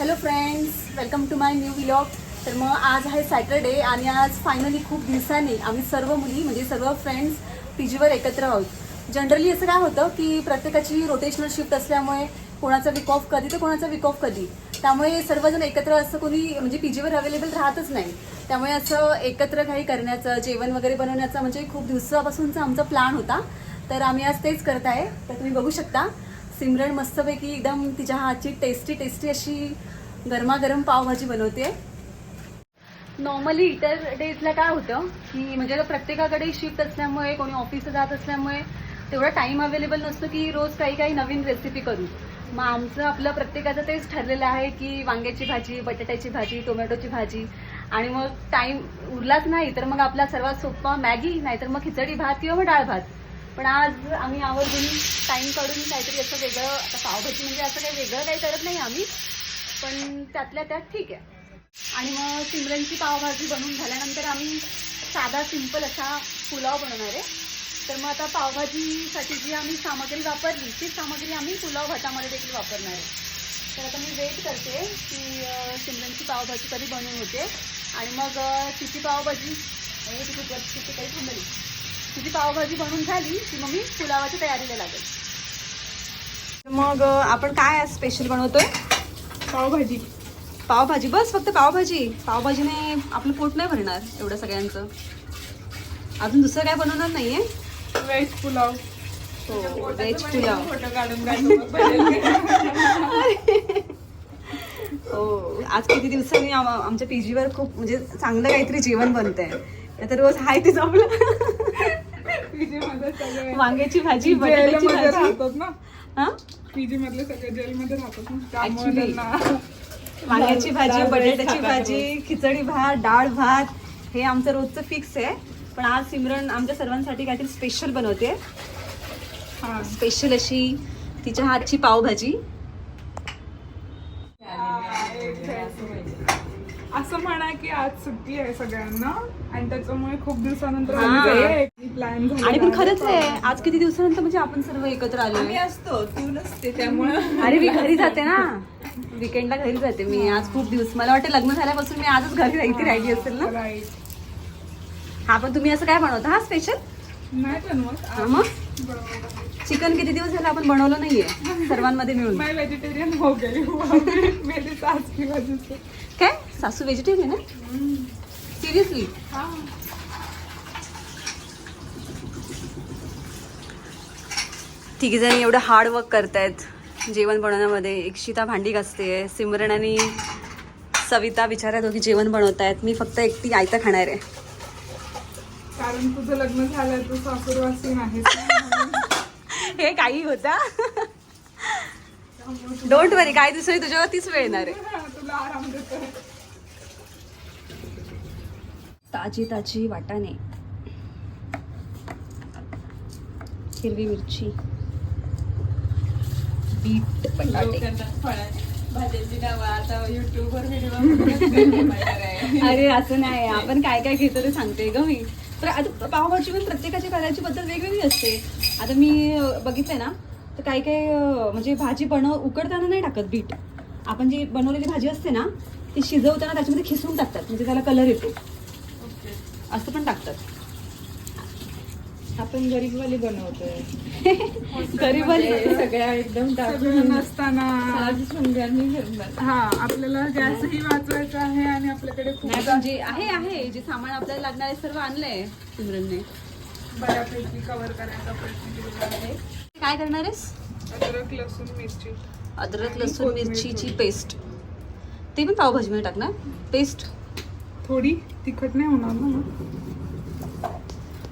Hello friends welcome to my new vlog तर मग आज आहे सॅटरडे आणि आज फायनली खूप दिवसांनी आम्ही सर्व मुली म्हणजे सर्व फ्रेंड्स पी जीवर एकत्र आहोत. जनरली असं काय होतं की प्रत्येकाची रोटेशनल शिफ्ट असल्यामुळे कोणाचा विक ऑफ कधी तर कोणाचा विक ऑफ कधी. त्यामुळे सर्वजण एकत्र असं कोणी म्हणजे पी जीवर अवेलेबल राहतच नाही. त्यामुळे असं एकत्र काही करण्याचं जेवण वगैरे बनवण्याचा म्हणजे खूप दिवसापासूनचा आमचा प्लॅन होता. तर आम्ही आज तेच करत आहे. तर तुम्ही बघू शकता. सिमरन मस्तपैकी एकदम तिच्या हातची टेस्टी टेस्टी अशी गरमागरम पावभाजी बनवते. नॉर्मली इतर डेजला काय होतं की म्हणजे आता प्रत्येकाकडे शिफ्ट असल्यामुळे कोणी ऑफिसला जात असल्यामुळे तेवढा टाईम अवेलेबल नसतो की रोज काही काही नवीन रेसिपी करू. मग आमचं आपलं प्रत्येकाचं तेच ठरलेलं आहे की वांग्याची भाजी बटाट्याची भाजी टोमॅटोची भाजी. आणि मग टाईम उरलाच नाही तर मग आपला सर्वात सोपा मॅगी नाहीतर मग खिचडी भात किंवा मग डाळ भात. पण आज आम्ही आवर्जून टाईम काढून काहीतरी असं वेगळं आता पावभाजी म्हणजे असं काही वेगळं काही करत नाही आम्ही पण त्यातल्या त्यात ठीक आहे. आणि मग सिमरनची पावभाजी बनवून झाल्यानंतर आम्ही साधा सिंपल असा पुलाव बनवणार आहे. तर मग आता पावभाजीसाठी जी आम्ही सामग्री वापरली तीच सामग्री आम्ही पुलाव भातामध्ये देखील वापरणार आहे. तर आता मी वेट करते की सिमरनची पावभाजी कधी बनवून होते. आणि मग तिची पावभाजी हे तिची गट- काही थांबली. तिची पावभाजी बनवून झाली की मग मी पुलावाच्या तयारीला लागेल. मग आपण काय स्पेशल बनवतोय? पावभाजी. पावभाजी बस फक्त पावभाजी. पावभाजीने आपलं पोट नाही भरणार एवढं सगळ्यांचं. अजून दुसरं काय बनवणार नाहीये? व्हेज पुलाव. हो व्हेज पुलाव. फोटो काढून काढून हो. आज किती दिवसांनी आम- आमच्या पीजीवर खूप म्हणजे चांगलं काहीतरी जेवण बनतंय. तर रोज हाय ते जमलं. पीजी मध्ये सगळे वांग्याची भाजी बटाट्याची भाजी. राहतात ना? हा? पीजी मधले सगळे राहतात ना? त्यामुळे Actually. त्यांना वांग्याची भाजी डाळ- बटाट्याची भाजी खिचडी भात डाळ भात हे आमचं रोजचं फिक्स आहे. पण आज सिमरन आमच्या सर्वांसाठी काहीतरी स्पेशल बनवते हा. स्पेशल अशी तिच्या हातची पावभाजी. असं म्हणा की आज सुट्टी आहे सगळ्यांना आणि त्याच्यामुळे खूप दिवसानंतर. प्लॅन आणि पण खरंच आहे आज किती दिवसानंतर म्हणजे आपण सर्व एकत्र आलो असतो तू नसते त्यामुळे. अरे मी घरी जाते ना. विकेंडला घरी जाते मी. आज खूप दिवस मला वाटतं लग्न झाल्यापासून मी आजच घरी राहायची राहिली असेल ना? हा पण तुम्ही असं काय बनवता? हा स्पेशल नाही बनवत. मग? चिकन किती दिवस झालं आपण बनवलं नाहीये? सर्वांमध्ये मिळून. मैं वेजिटेरियन हो गई हूँ मेरी सास की वजह से काय? सासू व्हेजिटेरियन आहे? सिरियसली हाँ. तिघी जणी एवढं हार्ड वर्क करतायत. जेवण बनवण्यामध्ये. इक्षिता भांडी घासते. सिमरन आणि सविता बिचाऱ्या दोघी जेवण बनवतायत. मी फक्त एकटी आयतं खाणार आहे. कारण तुझं लग्न झालं तू सासूरवासीन आहेस हे काही होता. डोंट वरी काय दुसरी तुझ्यावरतीच वेळ येणार आहे. ताजी ताजी वाटाणे. हिरवी मिरची. बीट बटाटे. भाज्याची नावं आता युट्यूबवर व्हिडिओ अरे असं नाही. आपण काय काय घेतो ते सांगते ग मी. तर आता पावभाजी पण प्रत्येकाच्या करायची पद्धत वेगवेगळी असते. आता मी अं, बघितलंय ना तर काही काही म्हणजे भाजी बनव उकडताना नाही टाकत बीट. आपण जी बनवलेली भाजी असते ना ती शिजवताना त्याच्यामध्ये खिसून टाकतात. म्हणजे त्याला कलर येतो. असं पण टाकतात. आपण गरीबवाली बनवतोय. गरीब सगळ्या एकदम सगळं नसताना. टाकून हा आपल्याला गॅसही वाचवायचा आहे आणि आपल्याकडे खूप जे आहे आहे. जे सामान आपल्याला लागणार आहे सर्व आणलंय सिमरनने. बऱ्यापैकी कव्हर करायचा प्रयत्न केलेला आहे. काय करणार आहेस? अद्रक लसूण मिरची. अद्रक लसूण मिरचीची पेस्ट. ते पण पावभाजीमध्ये टाकणार. पेस्ट. थोडी तिखट नाही होणार ना?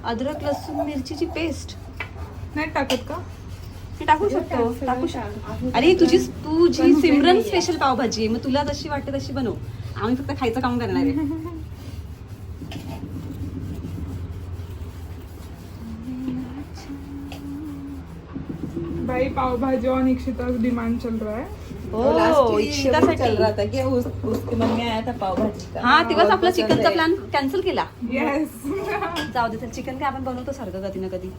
अद्रक लसूण मिरचीची पेस्ट नाही टाकत का? टाकू शकतो टाकू शकतो अरे तुझी तुझी सिमरन स्पेशल पावभाजी आहे मग तुला जशी वाटते तशी बनव. आम्ही फक्त खायचं काम करणार आहे. भाई पावभाजी और निक्षिता डिमांड चल रहा है. हो इच्छितासाठी चल रहा था कि उस, उसके मन में आया था पाव भाजी का हा तेव्हाच आपला चिकनचा. प्लॅन कॅन्सल केला. येस जाऊ दे तर चिकन काय आपण बनवतो सारखं कधी ना कधी.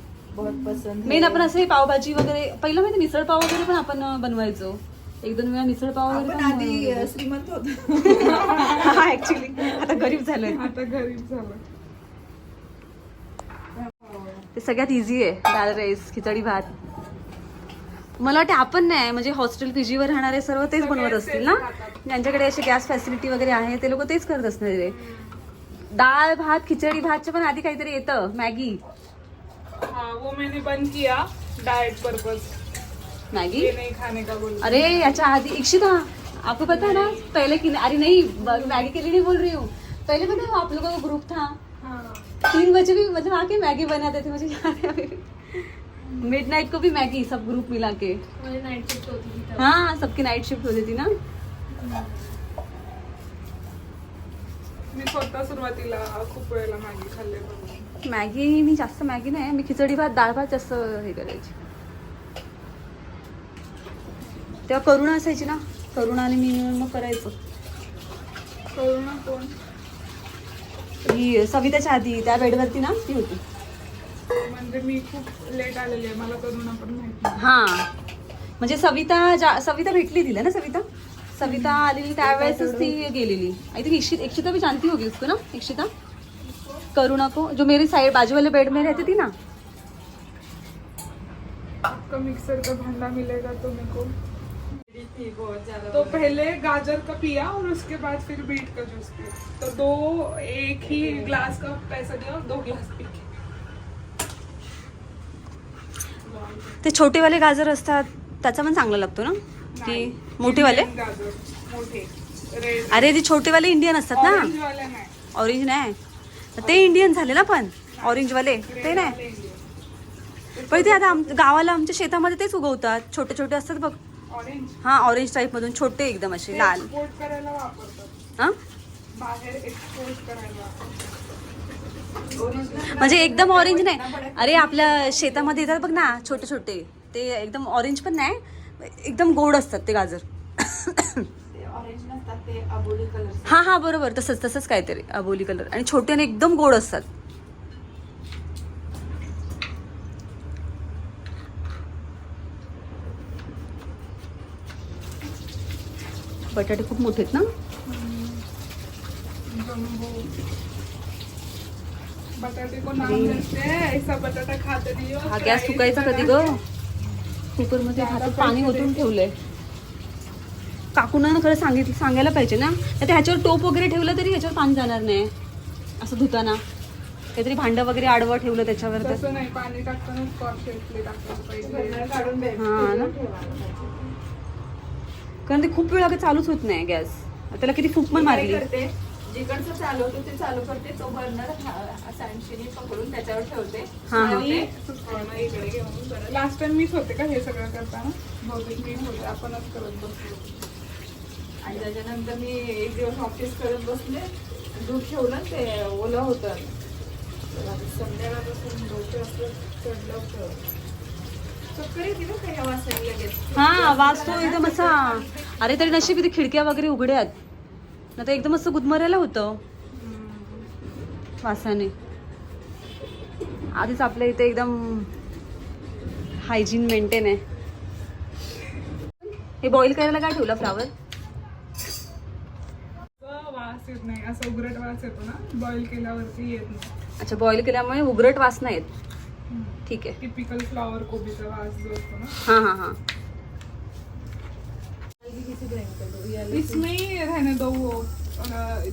मेन आपण असे पावभाजी वगैरे पहिलं माहिती मिसळ पाव वगैरे पण आपण बनवायचो. एक दोन वेळा मिसळ पाव वगैरे श्रीमंत होतो. हा ऍक्च्युली आता गरीब झालोय. आता गरीब झालं ते सगळ्यात इझी आहे. डाळ राईस खिचडी भात. मला वाटतं आपण नाही म्हणजे हॉस्टेल पीजीवर राहणारे सर्व तेच बनवत असतील ना. ज्यांच्याकडे अशी गॅस फॅसिलिटी वगैरे आहे ते लोक तेच करत असणार डाळ भात खिचडी भातच्या पण आधी काहीतरी येतं मॅगी. हाँ वो मैंने बंद किया डाइट पर्पज मॅगी? ये नहीं खाने का बोल अरे याच्या आधी इक्षिता आपको पता है ना पहले की अरे नहीं मैगी के लिए नहीं बोल रही हूँ. पहले पता है आप लोगों का ग्रुप था? हाँ. तीन बजे भी मतलब आके मैगी बनाते थे मुझे याद है अभी मिड नाइट को भी मैगी सब ग्रुप मिला के। हाँ सबकी नाइट शिफ्ट होती थी ना। मी स्वतः सुरुवातीला खूप वेळेला मॅगी खाल्ले बघ मॅगी मी जास्त मॅगी नाही मी खिचडी भात डाळ भात जास्त हे करायची. तेव्हा करुणा असायची ना करुणा आणि मी मिळून मग करायचं. करू ना कोण? ही सविताच्या आधी त्या बेडवरती ना ती होती. म्हणजे मी खूप लेट आलेली आहे मला करुणा पण माहिती हा. म्हणजे सविता जा सविता भेटली तिला ना सविता? सविता आलेली त्यावेळेसच ती गेलेली. आई थिंक इक्षित इक्षिता भी जानती होगी उसको ना इक्षिता? करुणा को जो मेरी साइड बाजू वाले बेड में रहती थी ना? आपका मिक्सर का भांडा मिलेगा तो मेरे को। थी बहुत ज़्यादा तो पहले गाजर का पिया और उसके बाद फिर बीट का जूस पिया। तो दो एक ही ग्लास का पैसा दिया और दो ग्लास पी ते छोटेवाले गाजर असतात त्याचा पण चांगला लागतो ना? की. मोठेवाले? अरे ते छोटेवाले इंडियन असतात ना? ऑरेंज नाही. ते इंडियन झाले ना पण? ऑरेंजवाले ते नाही. पण ते आता आम गावाला आमच्या शेतामध्ये तेच उगवतात. छोटे छोटे असतात बघ. ऑरेंज हा ऑरेंज टाईप मधून छोटे एकदम असे लाल. हा? बाहेर एक्सपोर्ट करायला म्हणजे एकदम ऑरेंज नाही. अरे आपल्या शेतामध्ये येतात बघ ना छोटे छोटे ते एकदम ऑरेंज पण नाही एकदम गोड असतात ते गाजर. हा हा बरोबर. तसंच तसंच काहीतरी अबोली कलर आणि छोटे आणि एकदम गोड असतात. बटाटे खूप मोठे आहेत ना? बटाटे को नाम देते हैं ऐसा बटाटा खाते नहीं हो हा गॅस फुकायचा कधी ग? कुकरमध्ये हातात पाणी ओतून ठेवलंय. काकूना खरं सांगितलं सांगायला पाहिजे ना? तर ह्याच्यावर टोप वगैरे ठेवलं तरी ह्याच्यावर पाणी जाणार नाही. असं धुताना. काहीतरी भांडं वगैरे आडवं ठेवलं त्याच्यावर तर. तसं नाही पाणी टाकताना स्कॉच शेटले टाकायला पाहिजे काढून हा ना? कारण ते खूप वेळ अगं चालूच होत नाही गॅस. त्याला किती फूक पण मारली. करते? जिकडचं चालू होतं ते चालू करते तो बर्नर सँडशीने पकडून त्याच्यावर ठेवते. हा, हा. आणि इकडे घेऊन परत लास्ट टाइम मीच होते का हे सगळं करताना? बहुतेक मी होते आपणच करत बसलो. आणि त्याच्यानंतर मी एक दिवस ऑफिस करत बसले दूध ठेवलं ते ओलं होतं. तर आता संध्याकाळपासून डोकं चढलं होतं. चक्कर येते ना काही वासाने लगेच? हा वास तो एकदम असा अरे तरी नशीब इथे खिडक्या वगैरे उघड्यात. ना तर एकदम असं गुदमरायला होतं. वासाने. आधीच आपल्या इथे एकदम हायजीन मेंटेन आहे. हे बॉईल करायला काय ठेवलं फ्लावर वास येत नाही. असं उघरट वास येतो ना. बॉईल केल्यावरती येत नाही. अच्छा बॉईल केल्यामुळे उघरट वास नाही येत ठीक आहे. टिपिकल फ्लॉवर कोबीचा वास जो असतो ना. हां हां हां. इसमें ही रहने दो वो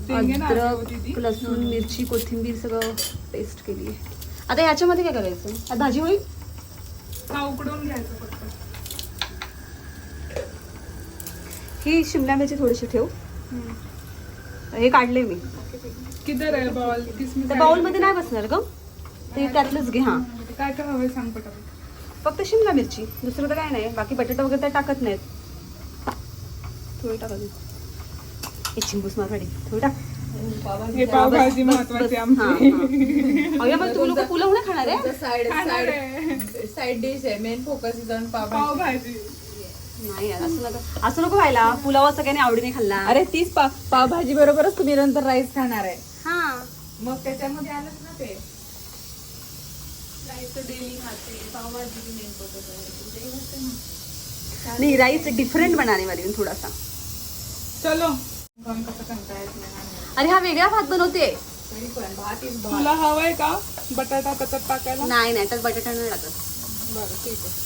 देंगे ना वो दीदी अद्रक लसूण मिरची कोथिंबीर सगळं पेस्ट केली आहे. आता याच्यामध्ये काय करायचं? आता भाजी होईल हा उकडून घ्यायचं फक्त. ही शिमला मिरची थोडीशी ठेव. हे काढले मी. किधर आहे बॉल किसमिस त्या बाउलमध्ये नाही बसणार ग. ते त्यातलंच घे हा. काय काय हवंय सांग पटापट फक्त शिमला मिरची. दुसरं तर काय नाही. बाकी बटाटा वगैरे त्या टाकत नाहीत. थोडी चिंबूस माराडी थोडी टाक. हे पावभाजी महत्वाची आमची. अगं मग तू लोक पुलाव नाही खाणार आहे. साईड डिश आहे. Main focus is on pav pav bhaji. नाही यार, असं नका असं नको व्हायला. पुलाव सगळ्यांनी आवडीने खाल्ला. अरे तीच पाव पावभाजी बरोबरच तुम्ही नंतर राईस खाणार आहे. हा. मग त्याच्यामध्ये आलंच ना ते. राईस डेली खाते. पावभाजी मेन फोकस आहे. ते होते ना. नहीं राइस डिफरेंट बनाने वाली हूँ थोड़ा सा चलो. अरे हा वेगळा भात बनवते. तरी तुला हवंय का बटाटा त्याच्यात टाकायला? नाही नाही त्यात बटाटा नाही टाकत. बरं ठीक आहे.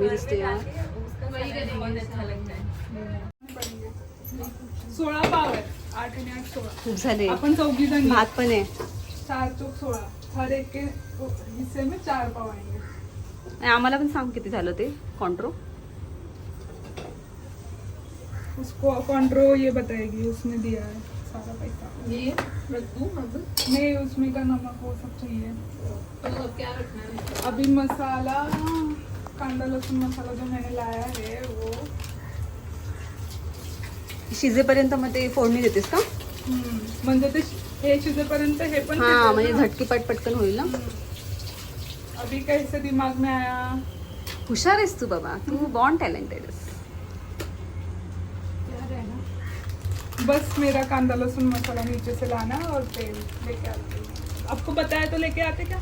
दिसते खूप झाले. आपण चौघी जण. भात पण आहे. चार चौक सोळा. हर एक के हिस्से में चार पाव आएँगे आणि आम्हाला पण सांग किती झालं ते. कॉन्ट्रो. उसको कॉन्ट्रो ये बताएगी. उसने दिया है. सारा पैसा. ये रख दूँ अब नहीं उसमें का नमक वो सब चाहिए. तो अब क्या रखना है? अभी मसाला कांदा लहसुन मसाला जो मैंने लाया है वो शिजेपर्यंत मग ते फोडणी देतेस का? म्हणजे ते हे शिजेपर्यंत हे पण हा म्हणजे. झटकीपट पटकन होईल ना? अभी कैसे दिमाग में आया हुशार आहेस तू बाबा. तू बॉन्ड टॅलेंटेड आहेस. बस मेरा कांदा लहसुन मसाला नीचे से लाना और तेल लेके आते हैं। आपको बताया तो लेके आते क्या?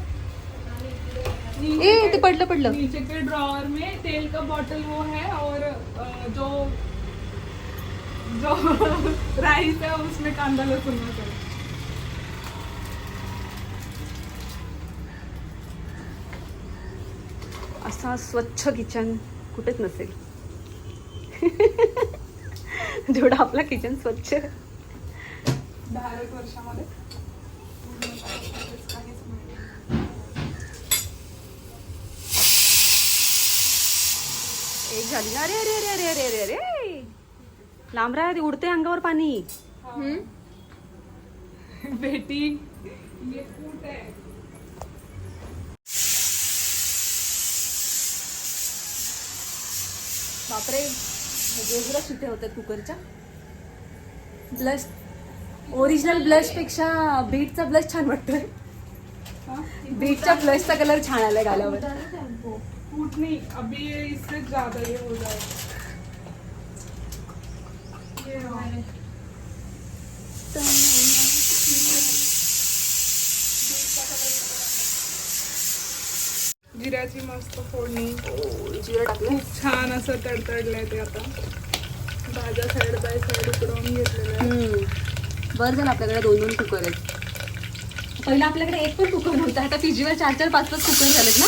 ए ते पडलं पडलं. नीचे के ड्रॉअर में तेल का बॉटल वो है और जो जो राइस है उसमें कांदा लहसुन मसाला. असा स्वच्छ किचन कुठेच नसेल. जेवढा आपला किचन स्वच्छ. दहा एक वर्षामध्ये. एक झाली. अरे अरे अरे अरे अरे अरे. लांब राहा ते उडते अंगावर पाणी. बेटी. ये है बापरे वेगवेगळ्या शिट्या होतात कुकरच्या. ब्लश ओरिजिनल ब्लशपेक्षा बीटचा ब्लश छान वाटतोय? बीटच्या ब्लशचा कलर छान आलाय गालावर कूट नहीं अभी इससे ज्यादा ये हो जाएगा. ये जिऱ्याची मस्त फोडणी. जिरं टाकलं छान असं तडतडलंय ते आता. भाज्या साईड बाय साईड उकडवून घेतलेल्या. बरं झालं आपल्याकडे दोन दोन कुकर आहेत. पहिलं आपल्याकडे एक पण कुकर नव्हता आता पीजीवर चार चार पाच पाच कुकर झालेत ना?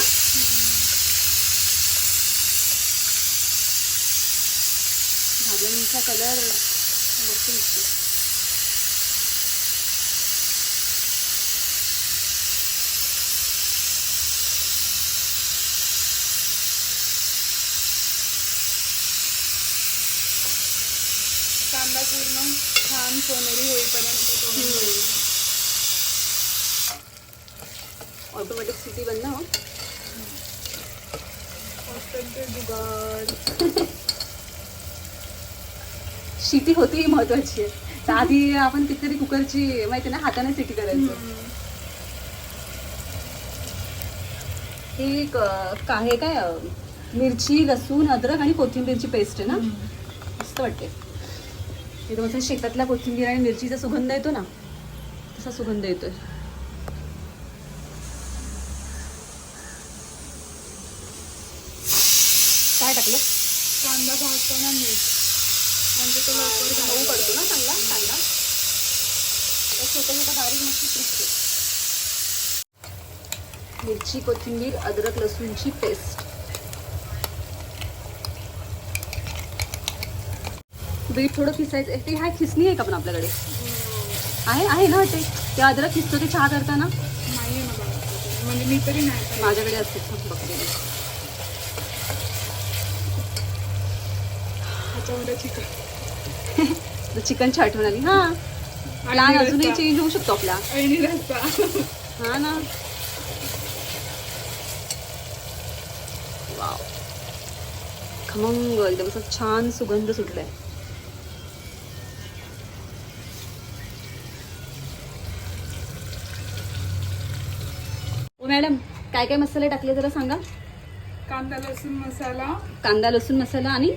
भाज्यांचा कलर मस्त दिसतो कांदा पूर्ण छान सोनेरी होईपर्यंत. ऑटोमॅटिक सिटी बंद हो. शिटी होती ही महत्वाची. आहे तर आधी आपण कितीतरी कुकरची माहिती ना हाताने सिटी करायचो. हे क- का हे काय मिरची लसूण अद्रक आणि कोथिंबीरची पेस्ट आहे ना? मस्त वाटते. एकदम असं शेतातल्या कोथिंबीर आणि मिरचीचा सुगंध येतो ना? तसा सुगंध येतोय. काय टाकलं? कांदा भाजताना मीठ. म्हणजे तो लवकर मऊ पडतो ना चांगला कांदा तर छोट्या छोट्या बारीक मस्त क्रिस्पी मिरची कोथिंबीर अद्रक लसूणची पेस्ट. बीट थोडं खिसायचं. ते हा खिसणी आहे का पण आपल्याकडे? आहे आहे ना ते? ते अद्रक खिसतो ते चहा करताना नाहीये ना बाळा म्हणजे मी तरी नाही. माझ्याकडे असते. बघते. चिकन. तर चिकनची आठवण आली हा. प्लॅन अजूनही. चेंज होऊ शकतो आपला. हा ना. वाव खमंग एकदम असं छान सुगंध सुटलाय. मॅडम काय काय मसाले टाकले जरा सांगा? कांदा लसूण मसाला. कांदा लसूण मसाला आणि?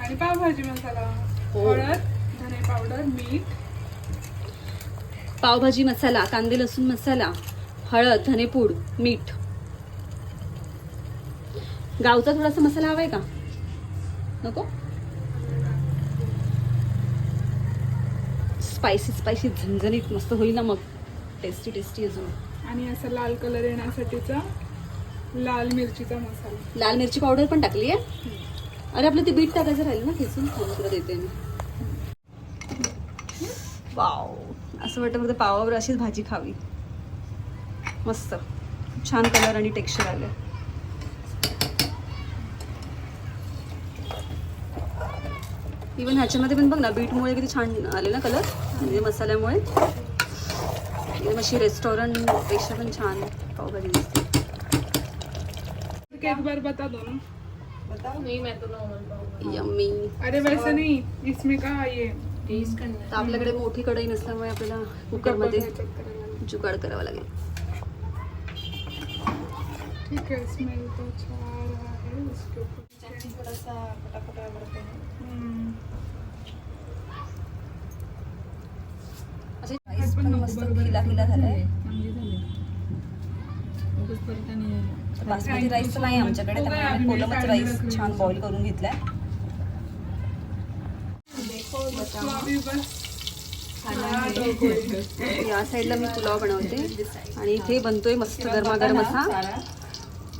आणि पावभाजी मसाला. हळद धने पावडर मीठ. पावभाजी मसाला कांदे लसूण मसाला हळद धनेपूड मीठ. गावचा थोडासा मसाला हवाय का? नको? स्पायसी स्पायसी झणझणीत मस्त होईल ना मग. टेस्टी टेस्टी अजून. आणि असा लाल कलर येण्यासाठीचा लाल मिरचीचा मसाला. लाल मिरची पावडर पण टाकली आहे अरे आपलं ते बीट टाकायचं राहील ना खेचून थोडं तुला देते मी. वाव. असं वाटतं फक्त पावावर अशीच भाजी खावी. मस्त. छान कलर आणि टेक्स्चर आलं. इवन ह्याच्यामध्ये पण बघ ना बीटमुळे किती छान आले ना कलर म्हणजे मसाल्यामुळे. एकदम अशी रेस्टॉरंटपेक्षा पण छान पावभाजी दिसते एक बार बता दो ना यम्मी अरे वैसे नहीं इसमें का ये तर आपल्याकडे मोठी कढई नसल्यामुळे आपल्याला कुकरमध्ये check करायला. जुगाड करावा लागेल ठीक है स्मेल तो अच्छा आ रहा है उसके ऊपर थोडासा फटाफटा आवडते हम्म. असे rice पण मस्त खिला बासमती राईस तर नाही आमच्याकडे त्यामुळे आम्ही कोलमच राईस छान बॉईल करून घेतलाय. या साईडला मी पुलाव बनवते. आणि इथे बनतोय मस्त गरमागरम असा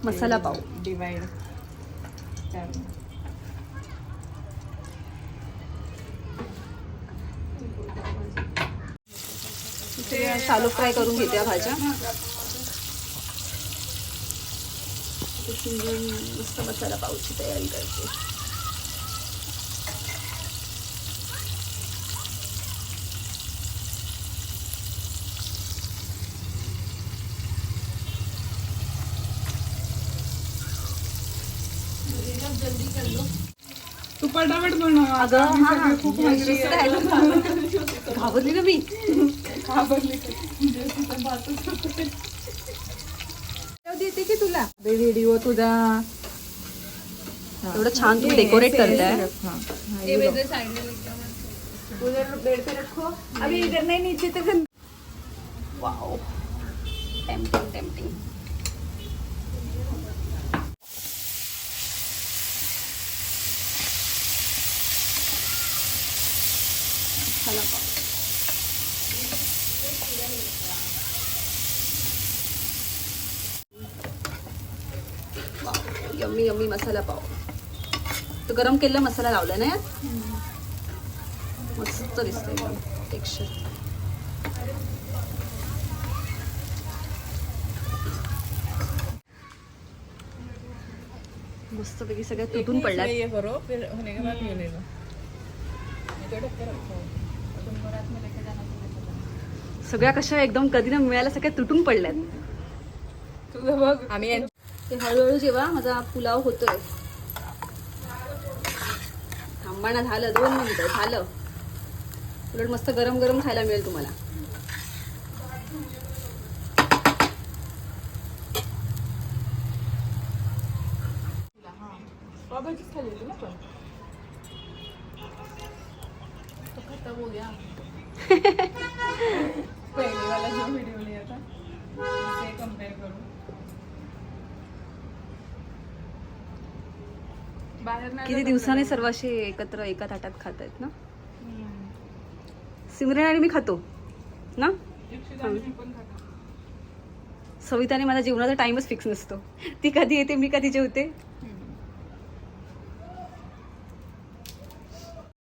मसाला पाव. डिवाइड. शालो फ्राय करून घेते भाज्या. इथे शिंजून मस्त मसाला पावची तयारी करते तू फटाफट बनव अगं हा खूप. घाबरली ना मी? घाबरले. ते. जयसीचं देते की तुला? व्हिडिओ तुझा. एवढं छान तुम्ही डेकोरेट करताय. उधर बेड पे रखो. अभी इधर नहीं नीचे तो गंद wow tempting tempting masala yummy yummy masala pav. तो गरम केलेला मसाला लावला ना यात? मस्त दिसतंय एकदम टेक्स्चर मस्तपैकी सगळ्या तुटून पडल्यात. ये करो फिर होने के बाद ये ले लो ये तो ढक के रखो तुमको रात में लेके जाना तो लेके जाना सगळ्या कशा एकदम कधी ना मिळायला सगळ्या तुटून पडल्यात. तुझं बघ. आम्ही ते हळूहळू जेव्हा माझा पुलाव होतोय. थांबाना झालं दोन मिनिटं झालं. उलट मस्त गरम गरम खायला मिळेल तुम्हाला. पहिली वाला जो व्हिडिओ लिया था उसे कंपेयर करो. बाहेर किती दिवसांनी सर्व असे एकत्र एका ताटात खात आहेत ना? सिमरन आणि मी खातो ना? सविताने माझ्या जीवनाचा टाइमच फिक्स नसतो. ती कधी येते मी कधी जेवते?